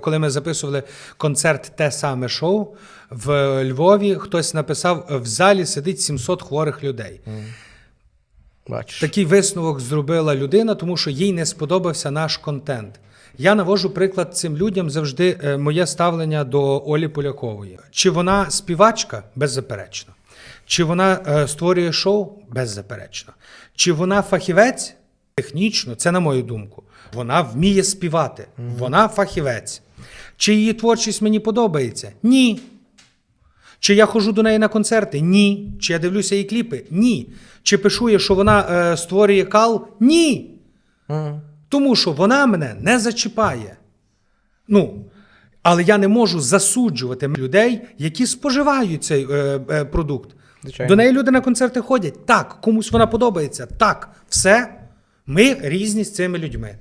Коли ми записували концерт те саме шоу в Львові, хтось написав: в залі сидить 700 хворих людей. Бачиш. Такий висновок зробила людина, тому що їй не сподобався наш контент. Я навожу приклад цим людям завжди е, моє ставлення до Олі Полякової. Чи вона співачка? Беззаперечно. Чи вона е, створює шоу? Беззаперечно. Чи вона фахівець? Технічно, це на мою думку. Вона вміє співати. Вона фахівець. Чи її творчість мені подобається? Ні. Чи я ходжу до неї на концерти? Ні. Чи я дивлюся її кліпи? Ні. Чи пишу я, що вона е, створює кал? Ні. Мгм. Тому що вона мене не зачіпає. Ну, але я не можу засуджувати людей, які споживають цей е, е, продукт. Звичайно. До неї люди на концерти ходять. Так, комусь вона подобається. Так, все. Ми різні з цими людьми.